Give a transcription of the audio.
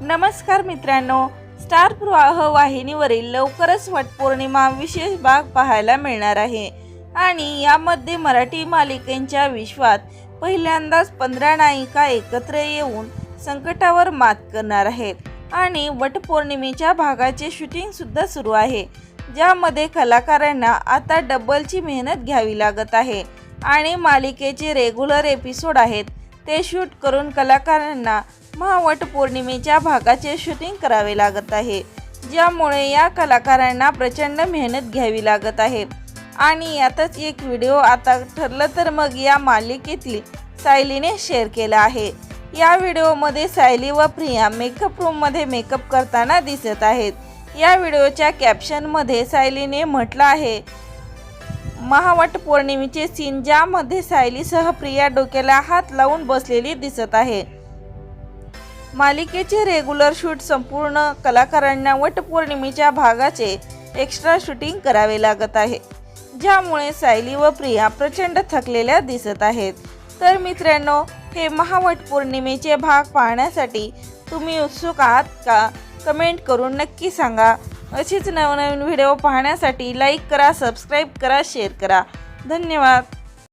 नमस्कार मित्रांनो स्टार प्रवाह वाहिनीवरील लवकरच वटपौर्णिमा विशेष भाग पाहायला मिळणार आहे. आणि यामध्ये मराठी मालिकेंच्या विश्वात पहिल्यांदाच पंधरा नायिका एकत्र येऊन संकटावर मात करणार आहेत. आणि वटपौर्णिमेच्या भागाचे शूटिंगसुद्धा सुरू आहे. ज्यामध्ये कलाकारांना आता डबलची मेहनत घ्यावी लागत आहे. आणि मालिकेचे रेग्युलर एपिसोड आहेत ते शूट करून कलाकारांना महावट पौर्णिमेच्या भागाचे शूटिंग करावे लागत आहे ज्यामुळे या कलाकारांना प्रचंड मेहनत घ्यावी लागत आहे. आणि यातच एक व्हिडिओ आता ठरलं तर मग या मालिकेतील सायलीने शेअर केला आहे. या व्हिडिओमध्ये सायली व प्रिया मेकअप रूममध्ये मेकअप करताना दिसत आहेत. या व्हिडिओच्या कॅप्शनमध्ये सायलीने म्हटलं आहे महावट पौर्णिमेचे सीन ज्यामध्ये सायलीसह प्रिया डोक्याला हात लावून बसलेली दिसत आहे. मालिकेचे रेग्युलर शूट संपूर्ण कलाकारांना वटपौर्णिमेच्या भागाचे एक्स्ट्रा शूटिंग करावे लागत आहे. ज्यामुळे सायली व प्रिया प्रचंड थकलेल्या दिसत आहेत. तर मित्रांनो हे महावट पौर्णिमेचे भाग पाहण्यासाठी तुम्ही उत्सुक आहात का? कमेंट करून नक्की सांगा. असेच नवनवीन व्हिडिओ पाहण्यासाठी लाईक करा सबस्क्राईब करा शेअर करा. धन्यवाद.